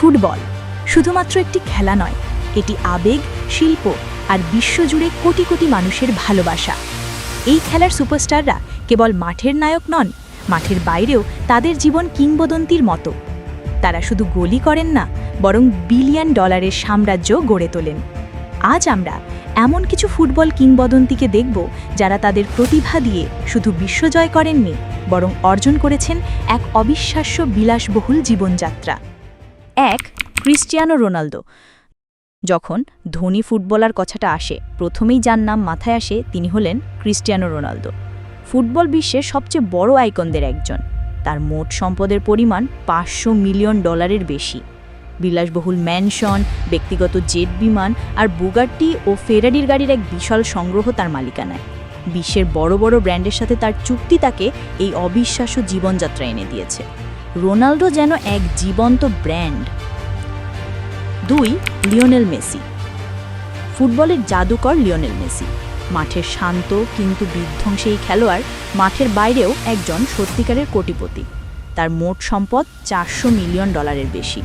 Football. শুধুমাত্র একটি খেলা নয়, এটি আবেগ, শিল্প আর বিশ্বজুড়ে কোটি কোটি মানুষের ভালোবাসা। এই খেলার সুপারস্টাররা কেবল মাঠের নায়ক নন, মাঠের বাইরেও তাদের জীবন কিংবদন্তির মতো। তারা শুধু গোলই করেন না, বরং বিলিয়ন ডলারের সাম্রাজ্য গড়ে তোলেন। আজ আমরা এমন কিছু ফুটবল কিংবদন্তিকে দেখব যারা তাদের প্রতিভা দিয়ে শুধু বিশ্বজয় করেননি, বরং অর্জন করেছেন এক অবিশ্বাস্য বিলাসবহুল জীবনযাত্রা। এক ক্রিস্টিয়ানো রোনালদো। যখন ধনী ফুটবলার কথাটা আসে, প্রথমেই যার নাম মাথায় আসে তিনি হলেন ক্রিস্টিয়ানো রোনালদো। ফুটবল বিশ্বের সবচেয়ে বড় আইকনদের একজন। তার মোট সম্পদের পরিমাণ পাঁচশো মিলিয়ন ডলারের বেশি। বিলাসবহুল ম্যানশন ব্যক্তিগত জেট বিমান আর বুগাট্টি ও ফেরারির গাড়ির এক বিশাল সংগ্রহ তার মালিকানায়। বিশ্বের বড় বড় ব্র্যান্ডের সাথে তার চুক্তি তাকে এই অবিশ্বাস্য জীবনযাত্রা এনে দিয়েছে। রোনাল্ডো যেন এক জীবন্ত ব্র্যান্ড। দুই, লিওনেল মেসি। ফুটবলের জাদুকর লিওনেল মেসি। মাঠের শান্ত কিন্তু বিধ্বংসী খেলোয়াড় মাঠের বাইরেও একজন সত্যিকারের কোটিপতি। তার মোট সম্পদ চারশো মিলিয়ন ডলারের বেশি।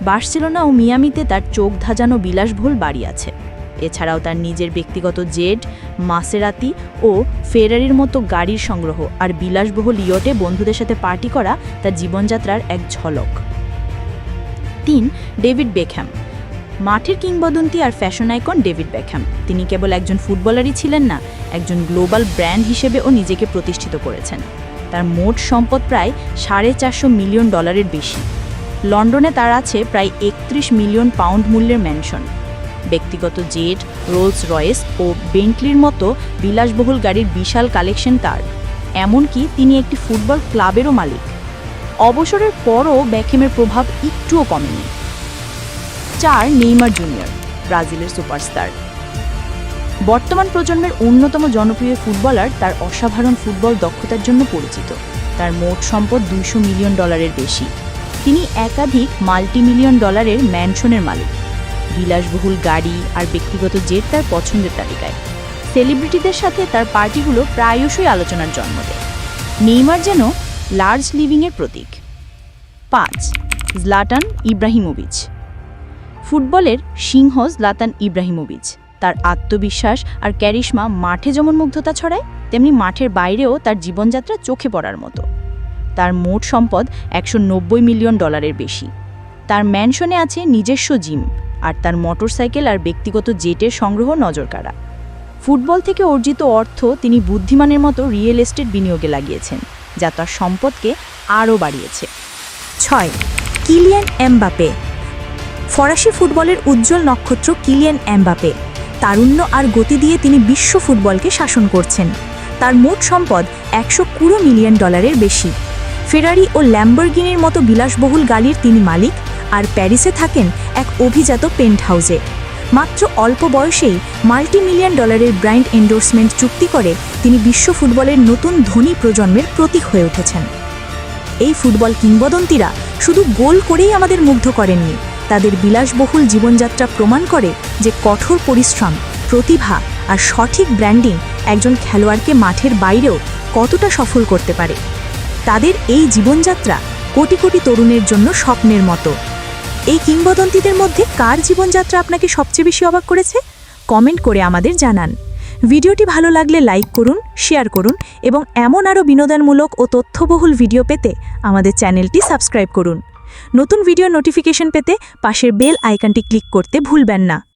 বার্সেলোনা ও মিয়ামিতে তার চোখ ধাজানো বিলাসবহুল বাড়ি আছে। এছাড়াও তার নিজের ব্যক্তিগত জেড, মাসেরাতি ও ফেরারির মতো গাড়ির সংগ্রহ আর বিলাসবহুল ইয়টে বন্ধুদের সাথে পার্টি করা তার জীবনযাত্রার এক ঝলক। তিন, ডেভিড বেকহ্যাম। মাঠের কিংবদন্তি আর ফ্যাশন আইকন ডেভিড বেকহ্যাম। তিনি কেবল একজন ফুটবলারই ছিলেন না, একজন গ্লোবাল ব্র্যান্ড হিসেবেও নিজেকে প্রতিষ্ঠিত করেছেন। তার মোট সম্পদ প্রায় সাড়ে চারশো মিলিয়ন ডলারের বেশি। লন্ডনে তার আছে প্রায় একত্রিশ মিলিয়ন পাউন্ড মূল্যের ম্যানশন। ব্যক্তিগত জেট রোলস রয়েস ও বেন্টলির মতো বিলাসবহুল গাড়ির বিশাল কালেকশন তার। এমনকি তিনি একটি ফুটবল ক্লাবেরও মালিক। অবসরের পরও ব্যাকহেমের প্রভাব একটুও কমেনি। চার, নেইমার জুনিয়র, ব্রাজিলের সুপারস্টার। বর্তমান প্রজন্মের অন্যতম জনপ্রিয় ফুটবলার তার অসাধারণ ফুটবল দক্ষতার জন্য পরিচিত। তার মোট সম্পদ দুইশো মিলিয়ন ডলারের বেশি। তিনি একাধিক মাল্টি মিলিয়ন ডলারের ম্যানশনের মালিক। বিলাসবহুল গাড়ি আর ব্যক্তিগত জেট তার পছন্দের তালিকায়। সেলিব্রিটিদের সাথে তার পার্টিগুলো প্রায়শই আলোচনার জন্ম দেয়। নেইমার যেন লার্জ লিভিংয়ের প্রতীক। পাঁচ জলাটান ইব্রাহিমোভিচ। ফুটবলের সিংহ জলাতান ইব্রাহিমোভিচ। তার আত্মবিশ্বাস আর ক্যারিশমা মাঠে যেমন মুগ্ধতা ছড়ায়, তেমনি মাঠের বাইরেও তার জীবনযাত্রা চোখে পড়ার মতো। তার মোট সম্পদ একশো নব্বই মিলিয়ন ডলারের বেশি। তার ম্যানশনে আছে নিজস্ব জিম। আর তার মোটরসাইকেল আর ব্যক্তিগত জেটের সংগ্রহ নজর কাড়া ফুটবল থেকে অর্জিত অর্থ তিনি বুদ্ধিমানের মতো রিয়েল এস্টেট বিনিয়োগে লাগিয়েছেন, যা তার সম্পদকে আরও বাড়িয়েছে। ছয়, কিলিয়ান এমবাপে। ফরাসি ফুটবলের উজ্জ্বল নক্ষত্র কিলিয়ান এমবাপে। তারুণ্য আর গতি দিয়ে তিনি বিশ্ব ফুটবলকে শাসন করছেন। তার মোট সম্পদ একশো কুড়ো মিলিয়ন ডলারের বেশি। ফেরারি ও ল্যাম্বরগিনির মতো বিলাসবহুল গাড়ির তিনি মালিক আর প্যারিসে থাকেন এক অভিজাত পেন্ট হাউসে মাত্র অল্প বয়সেই মাল্টি মিলিয়ন ডলারের ব্র্যান্ড এন্ডোর্সমেন্ট চুক্তি করে তিনি বিশ্ব ফুটবলের নতুন ধনী প্রজন্মের প্রতীক হয়ে উঠেছেন। এই ফুটবল কিংবদন্তিরা শুধু গোল করেই আমাদের মুগ্ধ করেননি, তাদের বিলাসবহুল জীবনযাত্রা প্রমাণ করে যে কঠোর পরিশ্রম, প্রতিভা আর সঠিক ব্র্যান্ডিং একজন খেলোয়াড়কে মাঠের বাইরেও কতটা সফল করতে পারে। তাদের এই জীবনযাত্রা কোটি কোটি তরুণের জন্য স্বপ্নের মতো। এই কিংবদন্তিদের মধ্যে কার জীবনযাত্রা আপনাকে সবচেয়ে বেশি অবাক করেছে? কমেন্ট করে আমাদের জানান। ভিডিওটি ভালো লাগলে লাইক করুন, শেয়ার করুন এবং এমন আরও বিনোদনমূলক ও তথ্যবহুল ভিডিও পেতে আমাদের চ্যানেলটি সাবস্ক্রাইব করুন। নতুন ভিডিও নোটিফিকেশন পেতে পাশের বেল আইকনটি ক্লিক করতে ভুলবেন না।